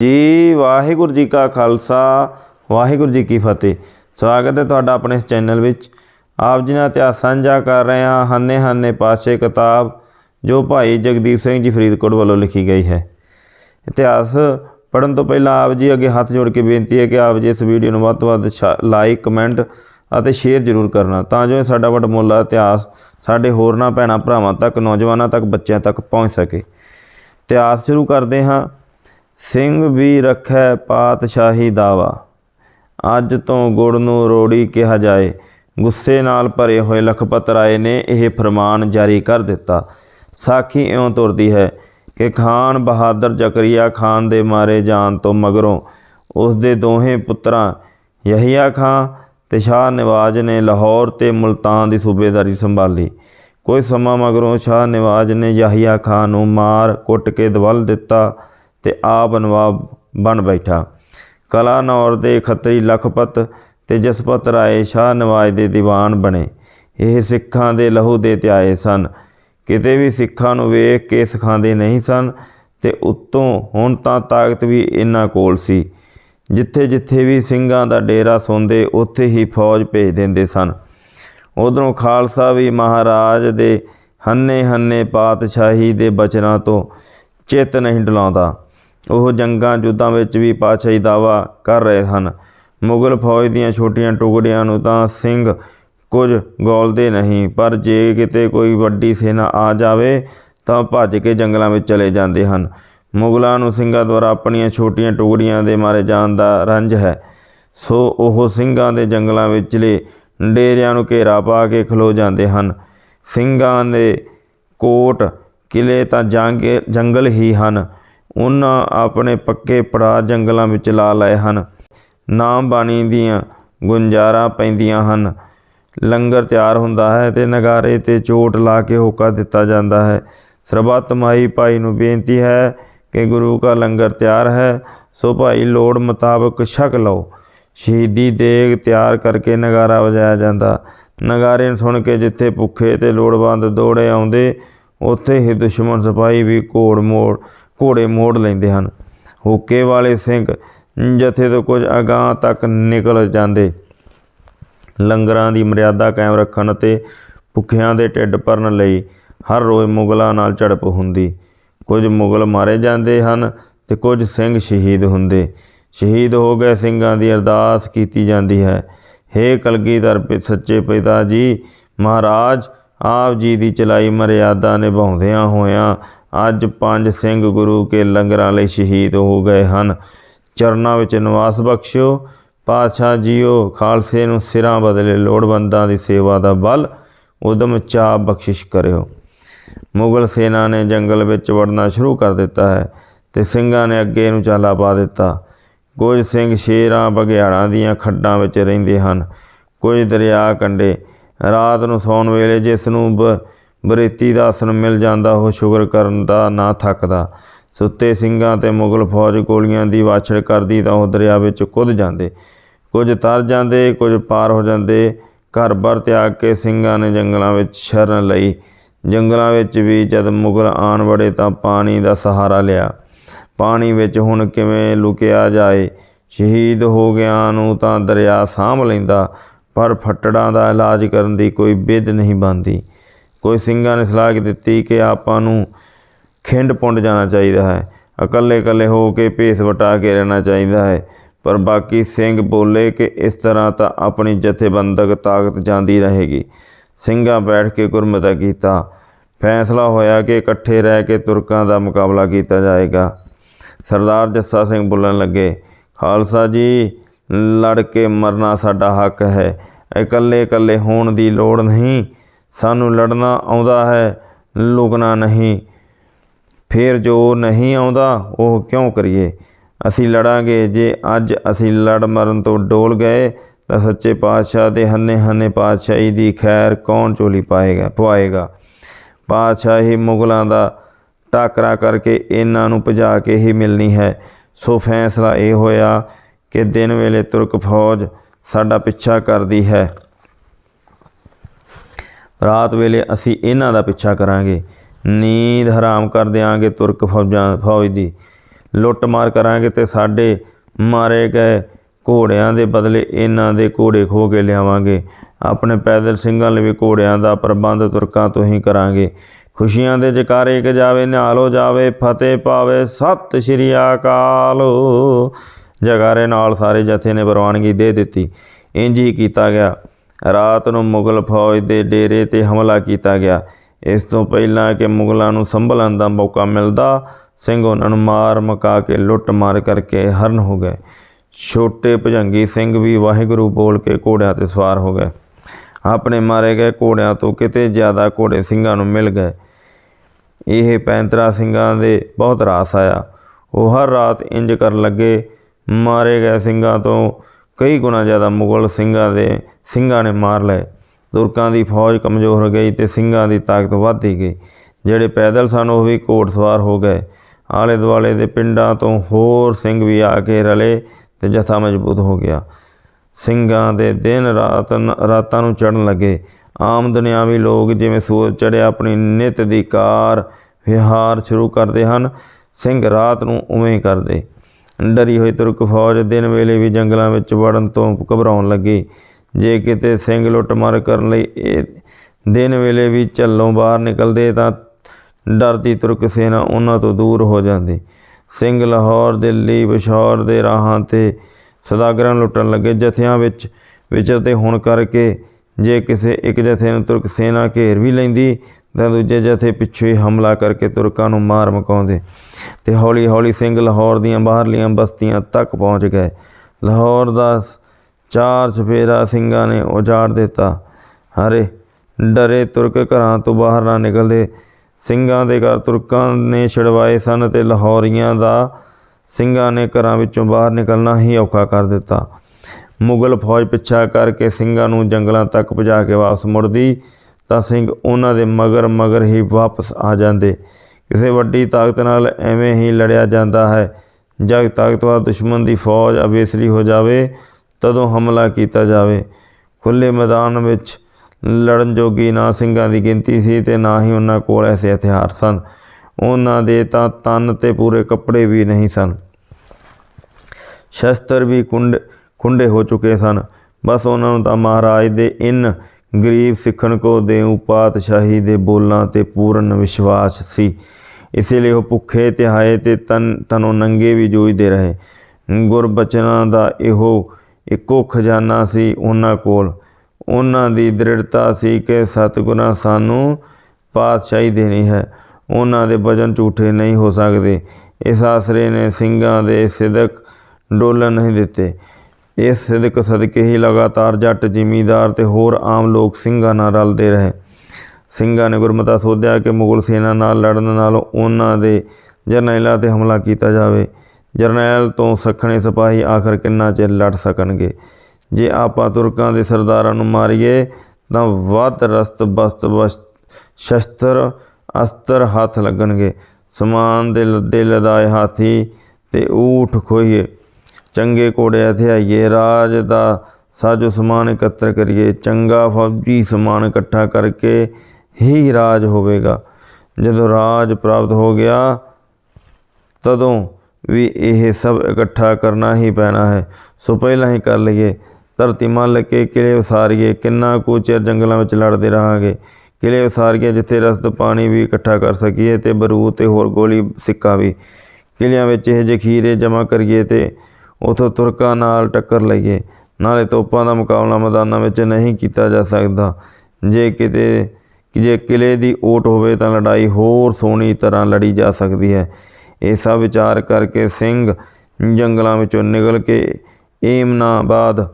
ਜੀ, ਵਾਹਿਗੁਰੂ ਜੀ ਕਾ ਖਾਲਸਾ, ਵਾਹਿਗੁਰੂ ਜੀ ਕੀ ਫਤਿਹ। ਸਵਾਗਤ ਹੈ ਤੁਹਾਡਾ ਆਪਣੇ ਇਸ ਚੈਨਲ ਵਿੱਚ। ਆਪ ਜੀ ਨਾਲ ਇਤਿਹਾਸ ਸਾਂਝਾ ਕਰ ਰਹੇ ਹਾਂ, ਹੰਨੇ ਹੰਨੇ ਪਾਸੇ ਕਿਤਾਬ, ਜੋ ਭਾਈ ਜਗਦੀਪ ਸਿੰਘ ਜੀ ਫਰੀਦਕੋਟ ਵੱਲੋਂ ਲਿਖੀ ਗਈ ਹੈ। ਇਤਿਹਾਸ ਪੜਨ ਤੋਂ ਪਹਿਲਾਂ ਆਪ ਜੀ ਅੱਗੇ ਹੱਥ ਜੋੜ ਕੇ ਬੇਨਤੀ ਹੈ ਕਿ ਆਪ ਜੀ ਇਸ ਵੀਡੀਓ ਨੂੰ ਵੱਧ ਤੋਂ ਵੱਧ ਲਾਈਕ, ਕਮੈਂਟ ਅਤੇ ਸ਼ੇਅਰ ਜ਼ਰੂਰ ਕਰਨਾ, ਤਾਂ ਜੋ ਇਹ ਸਾਡਾ ਵੱਡਮੁੱਲਾ ਇਤਿਹਾਸ ਸਾਡੇ ਹੋਰਨਾਂ ਭੈਣਾਂ ਭਰਾਵਾਂ ਤੱਕ, ਨੌਜਵਾਨਾਂ ਤੱਕ, ਬੱਚਿਆਂ ਤੱਕ ਪਹੁੰਚ ਸਕੇ। ਇਤਿਹਾਸ ਸ਼ੁਰੂ ਕਰਦੇ ਹਾਂ। ਸਿੰਘ ਵੀ ਰੱਖੈ ਪਾਤਸ਼ਾਹੀ ਦਾਵਾ। ਅੱਜ ਤੋਂ ਗੁੜ ਨੂੰ ਰੋੜੀ ਕਿਹਾ ਜਾਏ। ਗੁੱਸੇ ਨਾਲ ਭਰੇ ਹੋਏ ਲਖਪਤ ਰਾਏ ਨੇ ਇਹ ਫਰਮਾਨ ਜਾਰੀ ਕਰ ਦਿੱਤਾ। ਸਾਖੀ ਇਉਂ ਤੁਰਦੀ ਹੈ ਕਿ ਖਾਨ ਬਹਾਦਰ ਜ਼ਕਰੀਆ ਖਾਨ ਦੇ ਮਾਰੇ ਜਾਣ ਤੋਂ ਮਗਰੋਂ ਉਸ ਦੇ ਦੋਹੇ ਪੁੱਤਰਾਂ ਯਹੀਆ ਖਾਂ ਤੇ ਸ਼ਾਹ ਨਵਾਜ਼ ਨੇ ਲਾਹੌਰ ਤੇ ਮੁਲਤਾਨ ਦੀ ਸੂਬੇਦਾਰੀ ਸੰਭਾਲੀ। ਕੋਈ ਸਮਾਂ ਮਗਰੋਂ ਸ਼ਾਹ ਨਵਾਜ਼ ਨੇ ਯਹੀਆ ਖਾਂ ਨੂੰ ਮਾਰ ਕੁੱਟ ਕੇ ਦਵਲ ਦਿੱਤਾ। ਤੇ ਆਪ ਨਵਾਬ ਬਣ ਬੈਠਾ। ਕਲਾਨੌਰ ਦੇ ਖੱਤਰੀ ਲਖਪਤ ਤੇ ਜਸਪਤ ਰਾਏ ਸ਼ਾਹ ਨਵਾਜ਼ ਦੇ ਦੀਵਾਨ ਬਣੇ। ਇਹ ਸਿੱਖਾਂ ਦੇ ਲਹੂ ਦੇ ਧਿਆਏ ਸਨ। ਕਿਤੇ ਵੀ ਸਿੱਖਾਂ ਨੂੰ ਵੇਖ ਕੇ ਸਿਖਾਉਂਦੇ ਨਹੀਂ ਸਨ ਤੇ ਉੱਤੋਂ ਹੁਣ ਤਾਂ ਤਾਕਤ ਵੀ ਇਹਨਾਂ ਕੋਲ ਸੀ। ਜਿੱਥੇ ਜਿੱਥੇ ਵੀ ਸਿੰਘਾਂ ਦਾ ਡੇਰਾ ਸੌਂਦੇ, ਉੱਥੇ ਹੀ ਫੌਜ ਭੇਜ ਦਿੰਦੇ ਸਨ। ਉਧਰੋਂ ਖਾਲਸਾ ਵੀ ਮਹਾਰਾਜ ਦੇ ਹੰਨੇ ਹੰਨੇ ਪਾਤਸ਼ਾਹੀ ਦੇ ਬਚਨਾਂ ਤੋਂ ਚਿੱਤ ਨਹੀਂ ਡਲਾਉਂਦਾ। ਉਹ ਜੰਗਾਂ ਯੁੱਧਾਂ ਵਿੱਚ ਵੀ ਪਾਤਸ਼ਾਹੀ ਦਾਵਾ ਕਰ ਰਹੇ ਹਨ। ਮੁਗਲ ਫੌਜ ਦੀਆਂ ਛੋਟੀਆਂ ਟੁਕੜੀਆਂ ਨੂੰ ਤਾਂ ਸਿੰਘ ਕੁਝ ਗੋਲਦੇ ਨਹੀਂ, ਪਰ ਜੇ ਕਿਤੇ ਕੋਈ ਵੱਡੀ ਸੈਨਾ ਆ ਜਾਵੇ ਤਾਂ ਭੱਜ ਕੇ ਜੰਗਲਾਂ ਵਿੱਚ ਚਲੇ ਜਾਂਦੇ ਹਨ। ਮੁਗਲਾਂ ਨੂੰ ਸਿੰਘਾਂ ਦੁਆਰਾ ਆਪਣੀਆਂ ਛੋਟੀਆਂ ਟੁਕੜੀਆਂ ਦੇ ਮਾਰੇ ਜਾਣ ਦਾ ਰੰਜ ਹੈ। ਸੋ ਉਹ ਸਿੰਘਾਂ ਦੇ ਜੰਗਲਾਂ ਵਿਚਲੇ ਡੇਰਿਆਂ ਨੂੰ ਘੇਰਾ ਪਾ ਕੇ ਖਲੋ ਜਾਂਦੇ ਹਨ। ਸਿੰਘਾਂ ਦੇ ਕੋਟ ਕਿਲੇ ਤਾਂ ਜੰਗ, ਜੰਗਲ ਹੀ ਹਨ। ਉਹਨਾਂ ਆਪਣੇ ਪੱਕੇ ਪੜਾ ਜੰਗਲਾਂ ਵਿੱਚ ਲਾ ਲਏ ਹਨ। ਨਾਮ ਬਾਣੀ ਦੀਆਂ ਗੁੰਜਾਰਾਂ ਪੈਂਦੀਆਂ ਹਨ। ਲੰਗਰ ਤਿਆਰ ਹੁੰਦਾ ਹੈ ਤੇ ਨਗਾਰੇ ਤੇ ਚੋਟ ਲਾ ਕੇ ਹੋਕਾ ਦਿੱਤਾ ਜਾਂਦਾ ਹੈ। ਸਰਬੱਤ ਮਾਈ ਭਾਈ ਨੂੰ ਬੇਨਤੀ ਹੈ ਕਿ ਗੁਰੂ ਕਾ ਲੰਗਰ ਤਿਆਰ ਹੈ, ਸੋ ਭਾਈ ਲੋੜ ਮੁਤਾਬਕ ਛਕ ਲਓ। ਸ਼ਹੀਦੀ ਦੇਗ ਤਿਆਰ ਕਰਕੇ ਨਗਾਰਾ ਵਜਾਇਆ ਜਾਂਦਾ। ਨਗਾਰੇ ਨੂੰ ਸੁਣ ਕੇ ਜਿੱਥੇ ਭੁੱਖੇ ਤੇ ਲੋੜਵੰਦ ਦੌੜੇ ਆਉਂਦੇ, ਉੱਥੇ ਹੀ ਦੁਸ਼ਮਣ ਸਿਪਾਹੀ ਵੀ ਘੋੜ ਮੋੜ ਘੋੜੇ ਮੋੜ ਲੈਂਦੇ ਹਨ। ਹੋਕੇ ਵਾਲੇ ਸਿੰਘ ਜਥੇ ਤੋਂ ਕੁਝ ਅਗਾਂਹ ਤੱਕ ਨਿਕਲ ਜਾਂਦੇ। ਲੰਗਰਾਂ ਦੀ ਮਰਿਆਦਾ ਕਾਇਮ ਰੱਖਣ ਅਤੇ ਭੁੱਖਿਆਂ ਦੇ ਢਿੱਡ ਭਰਨ ਲਈ ਹਰ ਰੋਜ਼ ਮੁਗਲਾਂ ਨਾਲ ਝੜਪ ਹੁੰਦੀ। ਕੁਝ ਮੁਗਲ ਮਾਰੇ ਜਾਂਦੇ ਹਨ ਤੇ ਕੁਝ ਸਿੰਘ ਸ਼ਹੀਦ ਹੁੰਦੇ। ਸ਼ਹੀਦ ਹੋ ਗਏ ਸਿੰਘਾਂ ਦੀ ਅਰਦਾਸ ਕੀਤੀ ਜਾਂਦੀ ਹੈ। ਹੇ ਕਲਗੀਧਰ ਪਿ ਸੱਚੇ ਪਿਤਾ ਜੀ, ਮਹਾਰਾਜ ਆਪ ਜੀ ਦੀ ਚਲਾਈ ਮਰਿਆਦਾ ਨਿਭਾਉਂਦਿਆਂ ਹੋਇਆਂ ਅੱਜ ਪੰਜ ਸਿੰਘ ਗੁਰੂ ਕੇ ਲੰਗਰਾਂ ਲਈ ਸ਼ਹੀਦ ਹੋ ਗਏ ਹਨ। ਚਰਨਾਂ ਵਿੱਚ ਨਿਵਾਸ ਬਖਸ਼ਿਓ, ਪਾਤਸ਼ਾਹ ਜੀਓ, ਖਾਲਸੇ ਨੂੰ ਸਿਰਾਂ ਬਦਲੇ ਲੋੜਵੰਦਾਂ ਦੀ ਸੇਵਾ ਦਾ ਬਲ, ਉਦਮ ਚਾਹ ਬਖਸ਼ਿਸ਼ ਕਰਿਓ। ਮੁਗਲ ਸੈਨਾ ਨੇ ਜੰਗਲ ਵਿੱਚ ਵੜਨਾ ਸ਼ੁਰੂ ਕਰ ਦਿੱਤਾ ਹੈ ਤੇ ਸਿੰਘਾਂ ਨੇ ਅੱਗੇ ਨੂੰ ਚਾਲਾ ਪਾ ਦਿੱਤਾ। ਕੁਝ ਸਿੰਘ ਸ਼ੇਰਾਂ ਬਘਿਆੜਾਂ ਦੀਆਂ ਖੱਡਾਂ ਵਿੱਚ ਰਹਿੰਦੇ ਹਨ। ਕੁਝ ਦਰਿਆ ਕੰਢੇ ਰਾਤ ਨੂੰ ਸੌਣ ਵੇਲੇ ਜਿਸ ਨੂੰ ਬ ਬਰੇਤੀ ਦਾ ਆਸਣ ਮਿਲ ਜਾਂਦਾ, ਉਹ ਸ਼ੁਕਰ ਕਰਨ ਦਾ ਨਾ ਥੱਕਦਾ। ਸੁੱਤੇ ਸਿੰਘਾਂ ਤੇ ਮੁਗਲ ਫੌਜ ਗੋਲੀਆਂ ਦੀ ਵਾਛੜ ਕਰਦੀ ਤਾਂ ਉਹ ਦਰਿਆ ਵਿੱਚ ਕੁੱਦ ਜਾਂਦੇ। ਕੁਝ ਤਰ ਜਾਂਦੇ, ਕੁਝ ਪਾਰ ਹੋ ਜਾਂਦੇ। ਘਰ-ਬਾਰ ਤਿਆਗ ਕੇ ਸਿੰਘਾਂ ਨੇ ਜੰਗਲਾਂ ਵਿੱਚ ਸ਼ਰਨ ਲਈ। ਜੰਗਲਾਂ ਵਿੱਚ ਵੀ ਜਦ ਮੁਗਲ ਆਣ ਵੜੇ ਤਾਂ ਪਾਣੀ ਦਾ ਸਹਾਰਾ ਲਿਆ। ਪਾਣੀ ਵਿੱਚ ਹੁਣ ਕਿਵੇਂ ਲੁਕਿਆ ਜਾਏ? ਸ਼ਹੀਦ ਹੋ ਗਿਆ ਨੂੰ ਤਾਂ ਦਰਿਆ ਸਾਂਭ ਲੈਂਦਾ, ਪਰ ਫੱਟੜਾਂ ਦਾ ਇਲਾਜ ਕਰਨ ਦੀ ਕੋਈ ਵਿਧ ਨਹੀਂ ਬਣਦੀ। ਕੋਈ ਸਿੰਘਾਂ ਨੇ ਸਲਾਹ ਦਿੱਤੀ ਕਿ ਆਪਾਂ ਨੂੰ ਖਿੰਡ ਪੁੰਡ ਜਾਣਾ ਚਾਹੀਦਾ ਹੈ। ਇਕੱਲੇ ਇਕੱਲੇ ਹੋ ਕੇ ਭੇਸ ਵਟਾ ਕੇ ਰਹਿਣਾ ਚਾਹੀਦਾ ਹੈ। ਪਰ ਬਾਕੀ ਸਿੰਘ ਬੋਲੇ ਕਿ ਇਸ ਤਰ੍ਹਾਂ ਤਾਂ ਆਪਣੀ ਜਥੇਬੰਦਕ ਤਾਕਤ ਜਾਂਦੀ ਰਹੇਗੀ। ਸਿੰਘਾਂ ਬੈਠ ਕੇ ਗੁਰਮਤਾ ਕੀਤਾ। ਫੈਸਲਾ ਹੋਇਆ ਕਿ ਇਕੱਠੇ ਰਹਿ ਕੇ ਤੁਰਕਾਂ ਦਾ ਮੁਕਾਬਲਾ ਕੀਤਾ ਜਾਏਗਾ। ਸਰਦਾਰ ਜੱਸਾ ਸਿੰਘ ਬੋਲਣ ਲੱਗੇ, ਖਾਲਸਾ ਜੀ, ਲੜ ਕੇ ਮਰਨਾ ਸਾਡਾ ਹੱਕ ਹੈ। ਇਕੱਲੇ ਇਕੱਲੇ ਹੋਣ ਦੀ ਲੋੜ ਨਹੀਂ। ਸਾਨੂੰ ਲੜਨਾ ਆਉਂਦਾ ਹੈ, ਲੁਕਣਾ ਨਹੀਂ। ਫਿਰ ਜੋ ਨਹੀਂ ਆਉਂਦਾ, ਉਹ ਕਿਉਂ ਕਰੀਏ? ਅਸੀਂ ਲੜਾਂਗੇ। ਜੇ ਅੱਜ ਅਸੀਂ ਲੜ ਮਰਨ ਤੋਂ ਡੋਲ ਗਏ, ਤਾਂ ਸੱਚੇ ਪਾਤਸ਼ਾਹ ਦੇ ਹੰਨੇ ਹੰਨੇ ਪਾਤਸ਼ਾਹੀ ਦੀ ਖੈਰ ਕੌਣ ਚੋਲੀ ਪਾਏਗਾ, ਪਵਾਏਗਾ? ਪਾਤਸ਼ਾਹੀ ਮੁਗਲਾਂ ਦਾ ਟਾਕਰਾ ਕਰਕੇ ਇਹਨਾਂ ਨੂੰ ਭਜਾ ਕੇ ਹੀ ਮਿਲਣੀ ਹੈ। ਸੋ ਫੈਸਲਾ ਇਹ ਹੋਇਆ ਕਿ ਦਿਨ ਵੇਲੇ ਤੁਰਕ ਫੌਜ ਸਾਡਾ ਪਿੱਛਾ ਕਰਦੀ ਹੈ। ਰਾਤ ਵੇਲੇ ਅਸੀਂ ਇਹਨਾਂ ਦਾ ਪਿੱਛਾ ਕਰਾਂਗੇ। ਨੀਂਦ ਹਰਾਮ ਕਰ ਦਿਆਂਗੇ ਤੁਰਕ ਫੌਜਾਂ, ਫੌਜ ਦੀ। ਲੁੱਟ ਮਾਰ ਕਰਾਂਗੇ ਤੇ ਸਾਡੇ ਮਾਰੇ ਗਏ ਘੋੜਿਆਂ ਦੇ ਬਦਲੇ ਇਹਨਾਂ ਦੇ ਘੋੜੇ ਖੋ ਕੇ ਲਿਆਵਾਂਗੇ। ਆਪਣੇ ਪੈਦਲ ਸਿੰਘਾਂ ਲਈ ਵੀ ਘੋੜਿਆਂ ਦਾ ਪ੍ਰਬੰਧ ਤੁਰਕਾਂ ਤੋਂ ਹੀ ਕਰਾਂਗੇ। ਖੁਸ਼ੀਆਂ ਦੇ ਜਕਾਰੇ ਕਿ ਜਾਵੇ, ਨਿਹਾਲ ਹੋ ਜਾਵੇ, ਫਤਿਹ ਪਾਵੇ। ਸਤਿ ਸ਼੍ਰੀ ਅਕਾਲ। ਜਗਾਰੇ ਨਾਲ ਸਾਰੇ ਜਥੇ ਨੇ ਪ੍ਰਵਾਨਗੀ ਦੇ ਦਿੱਤੀ। ਇੰਜ ਹੀ ਕੀਤਾ ਗਿਆ। ਰਾਤ ਨੂੰ ਮੁਗਲ ਫੌਜ ਦੇ ਡੇਰੇ ਤੇ ਹਮਲਾ ਕੀਤਾ ਗਿਆ। ਇਸ ਤੋਂ ਪਹਿਲਾਂ ਕਿ ਮੁਗਲਾਂ ਨੂੰ ਸੰਭਲਣ ਦਾ ਮੌਕਾ ਮਿਲਦਾ, ਸਿੰਘ ਉਹਨਾਂ ਨੂੰ ਮਾਰ ਮਕਾ ਕੇ ਲੁੱਟ ਮਾਰ ਕਰਕੇ ਹਰਨ ਹੋ ਗਏ। ਛੋਟੇ ਭਜੰਗੀ ਸਿੰਘ ਵੀ ਵਾਹਿਗੁਰੂ ਬੋਲ ਕੇ ਘੋੜਿਆਂ ਤੇ ਸਵਾਰ ਹੋ ਗਏ। ਆਪਣੇ ਮਾਰੇ ਗਏ ਘੋੜਿਆਂ ਤੋਂ ਕਿਤੇ ਜ਼ਿਆਦਾ ਘੋੜੇ ਸਿੰਘਾਂ ਨੂੰ ਮਿਲ ਗਏ। ਇਹ ਪੈਂਤਰਾ ਸਿੰਘਾਂ ਦੇ ਬਹੁਤ ਰਾਸ ਆਇਆ। ਉਹ ਹਰ ਰਾਤ ਇੰਜ ਕਰਨ ਲੱਗੇ, ਮਾਰੇ ਗਏ ਸਿੰਘਾਂ ਤੋਂ ਕਈ ਗੁਣਾ ਜ਼ਿਆਦਾ ਮੁਗਲ ਸਿੰਘਾਂ ਦੇ ਸਿੰਘਾਂ ਨੇ ਮਾਰ ਲਏ। ਤੁਰਕਾਂ ਦੀ ਫੌਜ ਕਮਜ਼ੋਰ ਹੋ ਗਈ ਤੇ ਸਿੰਘਾਂ ਦੀ ਤਾਕਤ ਵੱਧਦੀ ਗਈ। ਜਿਹੜੇ ਪੈਦਲ ਸਨ, ਉਹ ਵੀ ਘੋੜਸਵਾਰ ਹੋ ਗਏ। ਆਲੇ ਦੁਆਲੇ ਦੇ ਪਿੰਡਾਂ ਤੋਂ ਹੋਰ ਸਿੰਘ ਵੀ ਆ ਕੇ ਰਲੇ ਤੇ ਜਥਾ ਮਜ਼ਬੂਤ ਹੋ ਗਿਆ। ਸਿੰਘਾਂ ਦੇ ਦਿਨ ਰਾਤ ਰਾਤਾਂ ਨੂੰ ਚੜਨ ਲੱਗੇ। ਆਮ ਦੁਨਿਆਵੀ ਲੋਕ ਜਿਵੇਂ ਸੂਰਜ ਚੜ੍ਹਿਆ, ਆਪਣੀ ਨਿਤ ਦੀ ਕਾਰ ਵਿਹਾਰ ਸ਼ੁਰੂ ਕਰਦੇ ਹਨ। ਸਿੰਘ ਰਾਤ ਨੂੰ ਉਵੇਂ ਕਰਦੇ। ਡਰੀ ਹੋਈ ਤੁਰਕ ਫੌਜ ਦਿਨ ਵੇਲੇ ਵੀ ਜੰਗਲਾਂ ਵਿੱਚ ਵੜਨ ਤੋਂ ਘਬਰਾਉਣ ਲੱਗੀ। ਜੇ ਕਿਤੇ ਸਿੰਘ ਲੁੱਟਮਾਰ ਕਰਨ ਲਈ ਇਹ ਦਿਨ ਵੇਲੇ ਵੀ ਝੱਲੋਂ ਬਾਹਰ ਨਿਕਲਦੇ ਤਾਂ ਡਰਦੀ ਤੁਰਕ ਸੈਨਾ ਉਹਨਾਂ ਤੋਂ ਦੂਰ ਹੋ ਜਾਂਦੀ। ਸਿੰਘ ਲਾਹੌਰ, ਦਿੱਲੀ ਪਿਸ਼ੌਰ ਦੇ ਰਾਹਾਂ ਤੇ ਸਦਾਗਰਾਂ ਲੁੱਟਣ ਲੱਗੇ। ਜਥਿਆਂ ਵਿੱਚ ਵਿਚਰਦੇ ਹੋਣ ਕਰਕੇ ਜੇ ਕਿਸੇ ਇੱਕ ਜਥੇ ਨੂੰ ਤੁਰਕ ਸੈਨਾ ਘੇਰ ਵੀ ਲੈਂਦੀ, ਤਾਂ ਦੂਜੇ ਜਥੇ ਪਿੱਛੇ ਹਮਲਾ ਕਰਕੇ ਤੁਰਕਾਂ ਨੂੰ ਮਾਰ ਮਕਾਉਂਦੇ। ਤੇ ਹੌਲੀ ਹੌਲੀ ਸਿੰਘ ਲਾਹੌਰ ਦੀਆਂ ਬਾਹਰਲੀਆਂ ਬਸਤੀਆਂ ਤੱਕ ਪਹੁੰਚ ਗਏ। ਲਾਹੌਰ ਦਾ ਚਾਰ ਚਫੇਰਾ ਸਿੰਘਾਂ ਨੇ ਉਜਾੜ ਦਿੱਤਾ। ਹਰੇ, ਡਰੇ ਤੁਰਕ ਘਰਾਂ ਤੋਂ ਬਾਹਰ ਨਾ ਨਿਕਲਦੇ। ਸਿੰਘਾਂ ਦੇ ਘਰ ਤੁਰਕਾਂ ਨੇ ਛੜਵਾਏ ਸਨ ਤੇ ਲਾਹੌਰੀਆਂ ਦਾ ਸਿੰਘਾਂ ਨੇ ਘਰਾਂ ਵਿੱਚੋਂ ਬਾਹਰ ਨਿਕਲਣਾ ਹੀ ਔਖਾ ਕਰ ਦਿੱਤਾ। ਮੁਗਲ ਫੌਜ ਪਿੱਛਾ ਕਰਕੇ ਸਿੰਘਾਂ ਨੂੰ ਜੰਗਲਾਂ ਤੱਕ ਪਹੁੰਚਾ ਕੇ ਵਾਪਸ ਮੁੜਦੀ, ਤਾਂ ਸਿੰਘ ਉਹਨਾਂ ਦੇ ਮਗਰ ਮਗਰ ਹੀ ਵਾਪਸ ਆ ਜਾਂਦੇ। ਕਿਸੇ ਵੱਡੀ ਤਾਕਤ ਨਾਲ ਐਵੇਂ ਹੀ ਲੜਿਆ ਜਾਂਦਾ ਹੈ। ਜਦ ਤਾਕਤਵਰ ਦੁਸ਼ਮਣ ਦੀ ਫੌਜ ਅਵੇਸਲੀ ਹੋ ਜਾਵੇ ਤਦੋਂ ਹਮਲਾ ਕੀਤਾ ਜਾਵੇ। ਖੁੱਲੇ ਮੈਦਾਨ ਵਿੱਚ ਲੜਨ ਜੋਗੀ ਨਾ ਸਿੰਘਾਂ ਦੀ ਗਿਣਤੀ ਸੀ ਤੇ ਨਾ ਹੀ ਉਹਨਾਂ ਕੋਲ ਐਸੇ ਹਥਿਆਰ ਸਨ। ਉਹਨਾਂ ਦੇ ਤਾਂ ਤਨ ਤੇ ਪੂਰੇ ਕੱਪੜੇ ਵੀ ਨਹੀਂ ਸਨ। ਸ਼ਸਤਰ ਵੀ ਕੁੰਡ, ਖੁੰਡੇ ਹੋ ਚੁੱਕੇ ਸਨ। ਬਸ ਉਹਨਾਂ ਨੂੰ ਤਾਂ ਮਹਾਰਾਜ ਦੇ ਇਨ ਗਰੀਬ ਸਿੱਖਣ ਕੋ ਦੇਉ ਪਾਤਸ਼ਾਹੀ ਦੇ ਬੋਲਾਂ ਤੇ ਪੂਰਨ ਵਿਸ਼ਵਾਸ ਸੀ। ਇਸੇ ਲਈ ਉਹ ਭੁੱਖੇ, ਤਿਹਾਏ ਤੇ ਤਨ, ਤਨੋਂ ਨੰਗੇ ਵੀ ਜੂਝਦੇ ਰਹੇ। ਗੁਰਬਚਨਾਂ ਦਾ ਇਹੋ ਇੱਕੋ ਖਜ਼ਾਨਾ ਸੀ ਉਹਨਾਂ ਕੋਲ। ਉਹਨਾਂ ਦੀ ਦ੍ਰਿੜਤਾ ਸੀ ਕਿ ਸਤਿਗੁਰਾਂ ਸਾਨੂੰ ਪਾਤਸ਼ਾਹੀ ਦੇਣੀ ਹੈ। ਉਹਨਾਂ ਦੇ ਵਜ਼ਨ ਝੂਠੇ ਨਹੀਂ ਹੋ ਸਕਦੇ। ਇਸ ਆਸਰੇ ਨੇ ਸਿੰਘਾਂ ਦੇ ਸਿਦਕ ਡੋਲਣ ਨਹੀਂ ਦਿੱਤੇ। ਇਸ ਸਿਦਕ ਸਦਕੇ ਹੀ ਲਗਾਤਾਰ ਜੱਟ, ਜ਼ਿਮੀਂਦਾਰ ਤੇ ਹੋਰ ਆਮ ਲੋਕ ਸਿੰਘਾਂ ਨਾਲ ਰਲਦੇ ਰਹੇ। ਸਿੰਘਾਂ ਨੇ ਗੁਰਮਤਾ ਸੋਧਿਆ ਕਿ ਮੁਗਲ ਸੈਨਾ ਨਾਲ ਲੜਨ ਨਾਲੋਂ ਉਹਨਾਂ ਦੇ ਜਰਨੈਲਾਂ ਤੇ ਹਮਲਾ ਕੀਤਾ ਜਾਵੇ। ਜਰਨੈਲ ਤੋਂ ਸਖਣੇ ਸਿਪਾਹੀ ਆਖਰ ਕਿੰਨਾ ਚਿਰ ਲੜ ਸਕਣਗੇ? ਜੇ ਆਪਾਂ ਤੁਰਕਾਂ ਦੇ ਸਰਦਾਰਾਂ ਨੂੰ ਮਾਰੀਏ, ਤਾਂ ਵੱਧ ਰਸਤ ਬਸਤ ਬਸ ਸ਼ਸਤਰ ਅਸਤਰ ਹੱਥ ਲੱਗਣਗੇ। ਸਮਾਨ ਦੇ ਲੱਦੇ ਲਦਾਏ ਹਾਥੀ ਤੇ ਊਠ ਖੋਈਏ ਚੰਗੇ ਘੋੜੇ ਹਥਿਆਈਏ। ਰਾਜ ਦਾ ਸਾਜੋ ਸਮਾਨ ਇਕੱਤਰ ਕਰੀਏ। ਚੰਗਾ ਫੌਜੀ ਸਮਾਨ ਇਕੱਠਾ ਕਰਕੇ ਹੀ ਰਾਜ ਹੋਵੇਗਾ। ਜਦੋਂ ਰਾਜ ਪ੍ਰਾਪਤ ਹੋ ਗਿਆ, ਤਦੋਂ ਵੀ ਇਹ ਸਭ ਇਕੱਠਾ ਕਰਨਾ ਹੀ ਪੈਣਾ ਹੈ। ਸੋ ਪਹਿਲਾਂ ਹੀ ਕਰ ਲਈਏ। ਧਰਤੀ ਮੰਨ ਕੇ ਕਿਲੇ ਉਸਾਰੀਏ। ਕਿੰਨਾ ਕੁ ਚਿਰ ਜੰਗਲਾਂ ਵਿੱਚ ਲੜਦੇ ਰਹਾਂਗੇ? ਕਿਲੇ ਉਸਾਰੀਏ ਜਿੱਥੇ ਰਸਦ ਪਾਣੀ ਵੀ ਇਕੱਠਾ ਕਰ ਸਕੀਏ ਤੇ ਬਰੂਦ ਤੇ ਹੋਰ ਗੋਲੀ ਸਿੱਕਾ ਵੀ। ਕਿਲਿਆਂ ਵਿੱਚ ਇਹ ਜ਼ਖੀਰੇ ਜਮ੍ਹਾਂ ਕਰੀਏ ਤੇ ਉਥੋਂ ਤੁਰਕਾਂ ਨਾਲ ਟੱਕਰ ਲਈਏ। ਨਾਲੇ ਤੋਪਾਂ ਦਾ ਮੁਕਾਬਲਾ ਮੈਦਾਨਾਂ ਵਿੱਚ ਨਹੀਂ ਕੀਤਾ ਜਾ ਸਕਦਾ। ਜੇ ਕਿਤੇ, ਜੇ ਕਿਲੇ ਦੀ ਓਟ ਹੋਵੇ ਤਾਂ ਲੜਾਈ ਹੋਰ ਸੋਹਣੀ ਤਰ੍ਹਾਂ ਲੜੀ ਜਾ ਸਕਦੀ ਹੈ। ਇਹ ਸਭ ਵਿਚਾਰ ਕਰਕੇ ਸਿੰਘ ਜੰਗਲਾਂ ਵਿੱਚੋਂ ਨਿਕਲ ਕੇ ਏਮਨਾਬਾਦ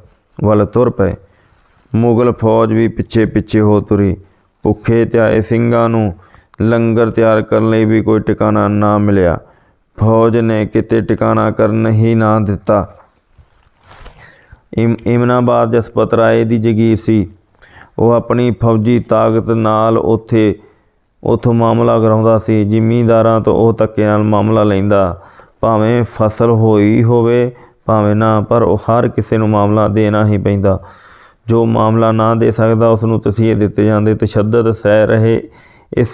ਵੱਲ ਤੁਰ ਪਏ। ਮੁਗਲ ਫੌਜ ਵੀ ਪਿੱਛੇ ਪਿੱਛੇ ਹੋ ਤੁਰੀ। ਭੁੱਖੇ ਧਿਆਏ ਸਿੰਘਾਂ ਨੂੰ ਲੰਗਰ ਤਿਆਰ ਕਰਨ ਲਈ ਵੀ ਕੋਈ ਟਿਕਾਣਾ ਨਾ ਮਿਲਿਆ। ਫੌਜ ਨੇ ਕਿਤੇ ਟਿਕਾਣਾ ਕਰਨ ਹੀ ਨਾ ਦਿੱਤਾ। ਇਮ ਇਮਨਾਬਾਦ ਜਸਪਤ ਰਾਏ ਦੀ ਜਗੀਰ ਸੀ। ਉਹ ਆਪਣੀ ਫੌਜੀ ਤਾਕਤ ਨਾਲ ਉੱਥੇ ਉਥੋਂ ਮਾਮਲਾ ਕਰਾਉਂਦਾ ਸੀ। ਜ਼ਿਮੀਂਦਾਰਾਂ ਤੋਂ ਉਹ ਧੱਕੇ ਨਾਲ ਮਾਮਲਾ ਲੈਂਦਾ। ਭਾਵੇਂ ਫਸਲ ਹੋਈ ਹੋਵੇ, ਭਾਵੇਂ ਨਾ, ਪਰ ਉਹ ਹਰ ਕਿਸੇ ਨੂੰ ਮਾਮਲਾ ਦੇਣਾ ਹੀ ਪੈਂਦਾ। ਜੋ ਮਾਮਲਾ ਨਾ ਦੇ ਸਕਦਾ ਉਸ ਨੂੰ ਤਸੀਹੇ ਦਿੱਤੇ ਜਾਂਦੇ। ਤਸ਼ੱਦਦ ਸਹਿ ਰਹੇ ਇਸ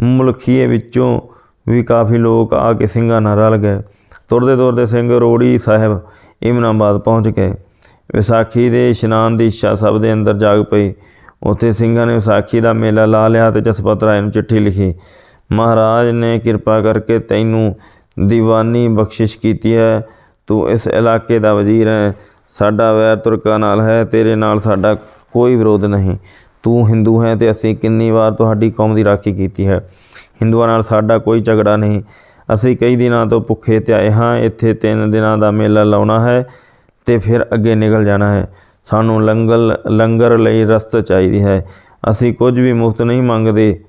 ਮੁਲਕੀਏ ਵਿੱਚੋਂ ਵੀ ਕਾਫੀ ਲੋਕ ਆ ਕੇ ਸਿੰਘਾਂ ਨਾਲ ਰਲ ਗਏ। ਤੁਰਦੇ ਤੁਰਦੇ ਸਿੰਘ ਰੋੜੀ ਸਾਹਿਬ ਇਮਨਾਬਾਦ ਪਹੁੰਚ ਗਏ। ਵਿਸਾਖੀ ਦੇ ਇਸ਼ਨਾਨ ਦੀ ਇੱਛਾ ਸਭ ਦੇ ਅੰਦਰ ਜਾਗ ਪਈ। ਉੱਥੇ ਸਿੰਘਾਂ ਨੇ ਵਿਸਾਖੀ ਦਾ ਮੇਲਾ ਲਾ ਲਿਆ ਤੇ ਜਸਪਤ ਰਾਏ ਨੂੰ ਚਿੱਠੀ ਲਿਖੀ। ਮਹਾਰਾਜ ਨੇ ਕਿਰਪਾ ਕਰਕੇ ਤੈਨੂੰ ਦੀਵਾਨੀ ਬਖਸ਼ਿਸ਼ ਕੀਤੀ ਹੈ। ਤੂੰ ਇਸ ਇਲਾਕੇ ਦਾ ਵਜ਼ੀਰ ਹੈ। ਸਾਡਾ ਵੈਰ ਤੁਰਕਾਂ ਨਾਲ ਹੈ, ਤੇਰੇ ਨਾਲ ਸਾਡਾ ਕੋਈ ਵਿਰੋਧ ਨਹੀਂ। ਤੂੰ ਹਿੰਦੂ ਹੈ ਤੇ ਅਸੀਂ ਕਿੰਨੀ ਵਾਰ ਤੁਹਾਡੀ ਕੌਮ ਦੀ ਰਾਖੀ ਕੀਤੀ ਹੈ। ਹਿੰਦੂਆਂ ਨਾਲ ਸਾਡਾ ਕੋਈ ਝਗੜਾ ਨਹੀਂ। ਅਸੀਂ ਕਈ ਦਿਨਾਂ ਤੋਂ ਭੁੱਖੇ ਤੇ ਆਏ ਹਾਂ। ਇੱਥੇ ਤਿੰਨ ਦਿਨਾਂ ਦਾ ਮੇਲਾ ਲਾਉਣਾ ਹੈ ਤੇ ਫਿਰ ਅੱਗੇ ਨਿਕਲ ਜਾਣਾ ਹੈ। ਸਾਨੂੰ ਲੰਗਰ ਲੰਗਰ ਲਈ ਰਸਤ ਚਾਹੀਦੀ ਹੈ। ਅਸੀਂ ਕੁਝ ਵੀ ਮੁਫਤ ਨਹੀਂ ਮੰਗਦੇ।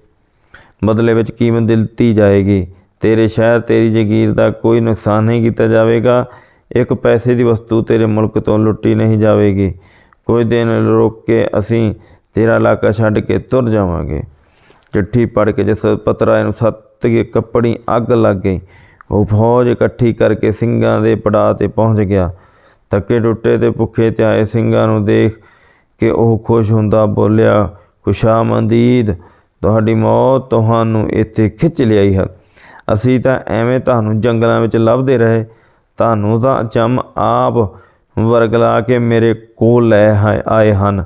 ਬਦਲੇ ਵਿੱਚ ਕੀਮਤ ਦਿੱਤੀ ਜਾਏਗੀ। ਤੇਰੇ ਸ਼ਹਿਰ, ਤੇਰੀ ਜਗੀਰ ਦਾ ਕੋਈ ਨੁਕਸਾਨ ਨਹੀਂ ਕੀਤਾ ਜਾਵੇਗਾ। ਇੱਕ ਪੈਸੇ ਦੀ ਵਸਤੂ ਤੇਰੇ ਮੁਲਕ ਤੋਂ ਲੁੱਟੀ ਨਹੀਂ ਜਾਵੇਗੀ। ਕੁਝ ਦਿਨ ਰੁਕ ਕੇ ਅਸੀਂ ਤੇਰਾ ਇਲਾਕਾ ਛੱਡ ਕੇ ਤੁਰ ਜਾਵਾਂਗੇ। ਚਿੱਠੀ ਪੜ੍ਹ ਕੇ ਜਿਸ ਪਤਰਾਏ ਨੂੰ ਸੱਤ ਕੇ ਕੱਪੜੀ ਅੱਗ ਲੱਗ ਗਈ, ਉਹ ਫੌਜ ਇਕੱਠੀ ਕਰਕੇ ਸਿੰਘਾਂ ਦੇ ਪੜਾਅ ਤੇ ਪਹੁੰਚ ਗਿਆ। ਥੱਕੇ ਟੁੱਟੇ ਤੇ ਭੁੱਖੇ ਤੇ ਸਿੰਘਾਂ ਨੂੰ ਦੇਖ ਕੇ ਉਹ ਖੁਸ਼ ਹੁੰਦਾ ਬੋਲਿਆ ਖੁਸ਼ਾਮਦੀਦ ਤੁਹਾਡੀ ਮੌਤ ਤੁਹਾਨੂੰ ਇੱਥੇ ਖਿੱਚ ਲਿਆਈ ਹੈ। ਅਸੀਂ ਤਾਂ ਐਵੇਂ ਤੁਹਾਨੂੰ ਜੰਗਲਾਂ ਵਿੱਚ ਲੱਭਦੇ ਰਹੇ। ਤੁਹਾਨੂੰ ਤਾਂ ਚਮ ਆਪ ਵਰਗਲਾ ਕੇ ਮੇਰੇ ਕੋਲ ਲੈ ਆਏ- ਆਏ ਹਨ।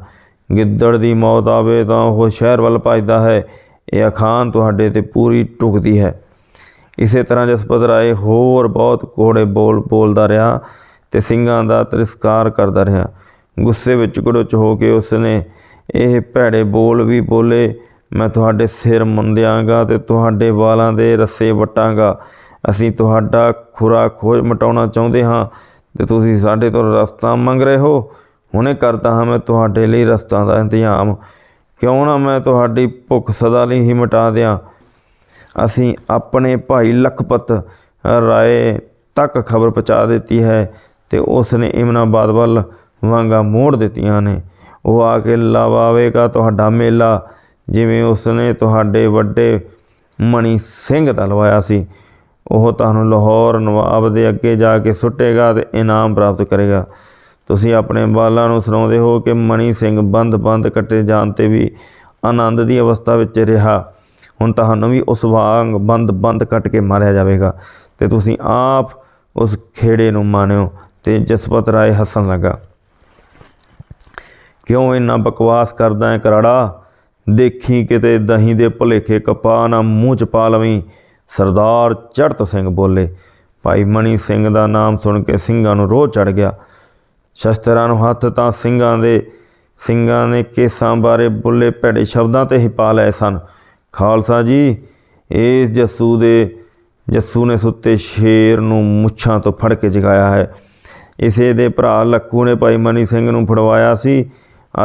ਗਿੱਦੜ ਦੀ ਮੌਤ ਆਵੇ ਤਾਂ ਉਹ ਸ਼ਹਿਰ ਵੱਲ ਭੱਜਦਾ ਹੈ। ਇਹ ਅਖਾਨ ਤੁਹਾਡੇ ਤੇ ਪੂਰੀ ਟੁਕਦੀ ਹੈ। ਇਸੇ ਤਰ੍ਹਾਂ ਜਸਪਤ ਰਾਏ ਹੋਰ ਬਹੁਤ ਕੋੜੇ ਬੋਲ ਬੋਲਦਾ ਰਿਹਾ। ਤੇ ਸਿੰਘਾਂ ਦਾ ਤਿਰਸਕਾਰ ਕਰਦਾ ਰਿਹਾ। ਗੁੱਸੇ ਵਿੱਚ ਕੁੜਚ ਹੋ ਕੇ ਉਸਨੇ ਇਹ ਭੈੜੇ ਬੋਲ ਵੀ ਬੋਲੇ, ਮੈਂ ਤੁਹਾਡੇ ਸਿਰ ਮੁੰਦਿਆਂਗਾ ਤੇ ਤੁਹਾਡੇ ਵਾਲਾਂ ਦੇ ਰੱਸੇ ਵਟਾਂਗਾ। ਅਸੀਂ ਤੁਹਾਡਾ ਖੁਰਾ ਖੋਜ ਮਟਾਉਣਾ ਚਾਹੁੰਦੇ ਹਾਂ ਤੇ ਤੁਸੀਂ ਸਾਡੇ ਤੋਂ ਰਸਤਾ ਮੰਗ ਰਹੇ ਹੋ। ਹੁਣੇ ਕਰਦਾ ਹਾਂ ਮੈਂ ਤੁਹਾਡੇ ਲਈ ਰਸਤਾ ਦਾ ਇੰਤਜ਼ਾਮ। ਕਿਉਂ ਨਾ ਮੈਂ ਤੁਹਾਡੀ ਭੁੱਖ ਸਦਾ ਲਈ ਹੀ ਮਿਟਾ ਦਿਆਂ। ਅਸੀਂ ਆਪਣੇ ਭਾਈ ਲਖਪਤ ਰਾਏ ਤੱਕ ਖਬਰ ਪਹੁੰਚਾ ਦਿੱਤੀ ਹੈ। ਤੇ ਉਸ ਨੇ ਇਮਨਾਬਾਦ ਵੱਲ ਵਾਂਗਾ ਮੋੜ ਦਿੱਤੀਆਂ ਨੇ। ਉਹ ਆ ਕੇ ਲਵਾਵੇਗਾ ਤੁਹਾਡਾ ਮੇਲਾ, ਜਿਵੇਂ ਉਸ ਨੇ ਤੁਹਾਡੇ ਵੱਡੇ ਮਣੀ ਸਿੰਘ ਦਾ ਲਵਾਇਆ ਸੀ। ਉਹ ਤੁਹਾਨੂੰ ਲਾਹੌਰ ਨਵਾਬ ਦੇ ਅੱਗੇ ਜਾ ਕੇ ਸੁੱਟੇਗਾ ਤੇ ਇਨਾਮ ਪ੍ਰਾਪਤ ਕਰੇਗਾ। ਤੁਸੀਂ ਆਪਣੇ ਬਾਲਾਂ ਨੂੰ ਸੁਣਾਉਂਦੇ ਹੋ ਕਿ ਮਣੀ ਸਿੰਘ ਬੰਦ-ਬੰਦ ਕੱਟੇ ਜਾਣ ਤੇ ਵੀ ਆਨੰਦ ਦੀ ਅਵਸਥਾ ਵਿੱਚ ਰਿਹਾ। ਹੁਣ ਤੁਹਾਨੂੰ ਵੀ ਉਸ ਵਾਂਗ ਬੰਦ-ਬੰਦ ਕੱਟ ਕੇ ਮਾਰਿਆ ਜਾਵੇਗਾ ਤੇ ਤੁਸੀਂ ਆਪ ਉਸ ਖੇੜੇ ਨੂੰ ਮਾਣਿਓ। ਤੇ ਜਸਪਤ ਰਾਏ ਹੱਸਣ ਲੱਗਾ। ਕਿਉਂ ਇੰਨਾ ਬਕਵਾਸ ਕਰਦਾ ਹੈ ਕਰਾੜਾ? ਦੇਖੀ ਕਿਤੇ ਦਹੀਂ ਦੇ ਭੁਲੇਖੇ ਕਪਾਹ ਨਾ ਮੂੰਹ ਚ ਪਾ ਲਵੀਂ। ਸਰਦਾਰ ਚੜਤ ਸਿੰਘ ਬੋਲੇ। ਭਾਈ ਮਣੀ ਸਿੰਘ ਦਾ ਨਾਮ ਸੁਣ ਕੇ ਸਿੰਘਾਂ ਨੂੰ ਰੋਹ ਚੜ ਗਿਆ। ਸ਼ਸਤਰਾਂ ਨੂੰ ਹੱਥ ਤਾਂ ਸਿੰਘਾਂ ਦੇ, ਸਿੰਘਾਂ ਨੇ ਕੇਸਾਂ ਬਾਰੇ ਬੁੱਲੇ ਭੈੜੇ ਸ਼ਬਦਾਂ ਤੇ ਹੀ ਪਾ ਲਏ ਸਨ। ਖਾਲਸਾ ਜੀ ਇਸ ਜੱਸੂ ਦੇ, ਜੱਸੂ ਨੇ ਸੁੱਤੇ ਸ਼ੇਰ ਨੂੰ ਮੁੱਛਾਂ ਤੋਂ ਫੜ ਕੇ ਜਗਾਇਆ ਹੈ। ਇਸੇ ਦੇ ਭਰਾ ਲੱਖੂ ਨੇ ਭਾਈ ਮਨੀ ਸਿੰਘ ਨੂੰ ਫੜਵਾਇਆ ਸੀ।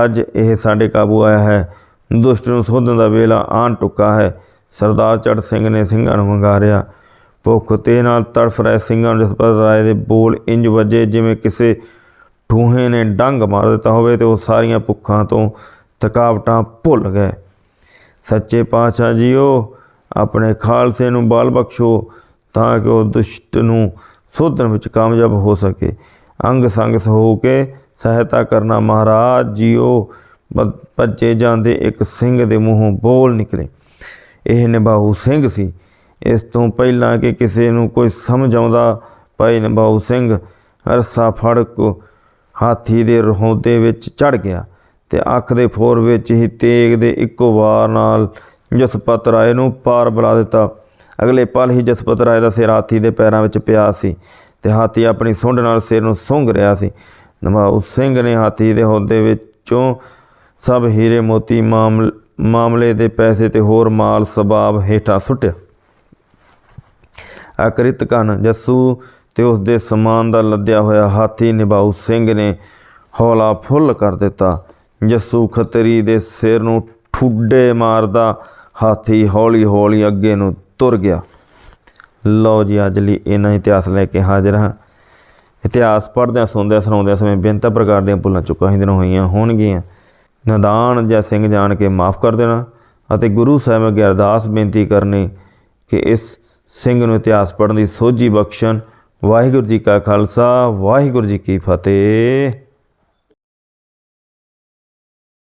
ਅੱਜ ਇਹ ਸਾਡੇ ਕਾਬੂ ਆਇਆ ਹੈ। ਦੁਸ਼ਟ ਨੂੰ ਸੋਧਣ ਦਾ ਵੇਲਾ ਆਣ ਟੁੱਕਾ ਹੈ। ਸਰਦਾਰ ਚੜ ਸਿੰਘ ਨੇ ਸਿੰਘਾਂ ਨੂੰ ਵੰਗਾਰਿਆ। ਭੁੱਖ ਤੇ ਨਾਲ ਤੜਫ ਰਹੇ ਸਿੰਘਾਂ ਨੂੰ ਜਸਪਤ ਰਾਏ ਦੇ ਬੋਲ ਇੰਜ ਵੱਜੇ ਜਿਵੇਂ ਕਿਸੇ ਠੂਹੇ ਨੇ ਡੰਗ ਮਾਰ ਦਿੱਤਾ ਹੋਵੇ ਤੇ ਉਹ ਸਾਰੀਆਂ ਭੁੱਖਾਂ ਤੋਂ ਥਕਾਵਟਾਂ ਭੁੱਲ ਗਏ। ਸੱਚੇ ਪਾਤਸ਼ਾਹ ਜੀਓ, ਆਪਣੇ ਖਾਲਸੇ ਨੂੰ ਬਾਲ ਬਖਸ਼ੋ ਤਾਂ ਕਿ ਉਹ ਦੁਸ਼ਟ ਨੂੰ ਸੋਧਣ ਵਿੱਚ ਕਾਮਯਾਬ ਹੋ ਸਕੇ। ਅੰਗ ਸੰਗ ਹੋ ਕੇ ਸਹਾਇਤਾ ਕਰਨਾ ਮਹਾਰਾਜ ਜੀਓ। ਭੱਜੇ ਜਾਂਦੇ ਇੱਕ ਸਿੰਘ ਦੇ ਮੂੰਹੋਂ ਬੋਲ ਨਿਕਲੇ। ਇਹ ਨਿਭਾਊ ਸਿੰਘ ਸੀ। ਇਸ ਤੋਂ ਪਹਿਲਾਂ ਕਿ ਕਿਸੇ ਨੂੰ ਕੋਈ ਸਮਝ ਆਉਂਦਾ ਭਾਈ ਨਿਭਾਊ ਸਿੰਘ ਰਸਾ ਫੜ ਕੋ ਹਾਥੀ ਦੇ ਰਹੋਂਦੇ ਵਿੱਚ ਚੜ ਗਿਆ ਤੇ ਅੱਖ ਦੇ ਫੋਰ ਵਿੱਚ ਹੀ ਤੇਗ ਦੇ ਇੱਕੋ ਵਾਰ ਨਾਲ ਜਸਪਤ ਰਾਏ ਨੂੰ ਪਾਰ ਬੁਲਾ ਦਿੱਤਾ। ਅਗਲੇ ਪਲ ਹੀ ਜਸਪਤ ਰਾਏ ਦਾ ਸਿਰ ਹਾਥੀ ਦੇ ਪੈਰਾਂ ਵਿੱਚ ਪਿਆ ਸੀ। ਤੇ ਹਾਥੀ ਆਪਣੀ ਸੁੰਡ ਨਾਲ ਸਿਰ ਨੂੰ ਸੁੰਘ ਰਿਹਾ ਸੀ। ਨਵਾਬ ਸਿੰਘ ਨੇ ਹਾਥੀ ਦੇ ਹੋਦੇ ਵਿੱਚੋਂ ਸਭ ਹੀਰੇ ਮੋਤੀ ਮਾਮਲ, ਮਾਮਲੇ ਦੇ ਪੈਸੇ ਤੇ ਹੋਰ ਮਾਲ ਸਬਾਬ ਹੇਠਾਂ ਸੁੱਟਿਆ। ਅਕ੍ਰਿਤ ਕਨ ਜੱਸੂ ਤੇ ਉਸ ਦੇ ਸਮਾਨ ਦਾ ਲੱਦਿਆ ਹੋਇਆ ਹਾਥੀ ਨਿਭਾਊ ਸਿੰਘ ਨੇ ਹੌਲਾ ਫੁੱਲ ਕਰ ਦਿੱਤਾ। ਜੱਸੂ ਖਤਰੀ ਦੇ ਸਿਰ ਨੂੰ ਠੁੱਡੇ ਮਾਰਦਾ ਹਾਥੀ ਹੌਲੀ ਹੌਲੀ ਅੱਗੇ ਨੂੰ ਤੁਰ ਗਿਆ। ਲਓ ਜੀ, ਅੱਜ ਲਈ ਇਹਨਾਂ ਇਤਿਹਾਸ ਲੈ ਕੇ ਹਾਜ਼ਰ ਹਾਂ। ਇਤਿਹਾਸ ਪੜ੍ਹਦਿਆਂ, ਸੁਣਦਿਆਂ, ਸੁਣਾਉਂਦਿਆਂ ਸਮੇਂ ਬੇਨਤ ਪ੍ਰਕਾਰ ਦੀਆਂ ਭੁੱਲਾਂ ਚੁੱਕਾਂ ਹੀ ਦਿਨ ਹੋਈਆਂ ਹੋਣਗੀਆਂ। ਨਦਾਨ ਜਾਂ ਸਿੰਘ ਜਾਣ ਕੇ ਮਾਫ ਕਰ ਦੇਣਾ ਅਤੇ ਗੁਰੂ ਸਾਹਿਬ ਅੱਗੇ ਅਰਦਾਸ ਬੇਨਤੀ ਕਰਨੀ ਕਿ ਇਸ ਸਿੰਘ ਨੂੰ ਇਤਿਹਾਸ ਪੜ੍ਹਨ ਦੀ ਸੋਝੀ ਬਖਸ਼ਣ। ਵਾਹਿਗੁਰੂ ਜੀ ਕਾ ਖਾਲਸਾ, ਵਾਹਿਗੁਰੂ ਜੀ ਕੀ ਫਤਿਹ।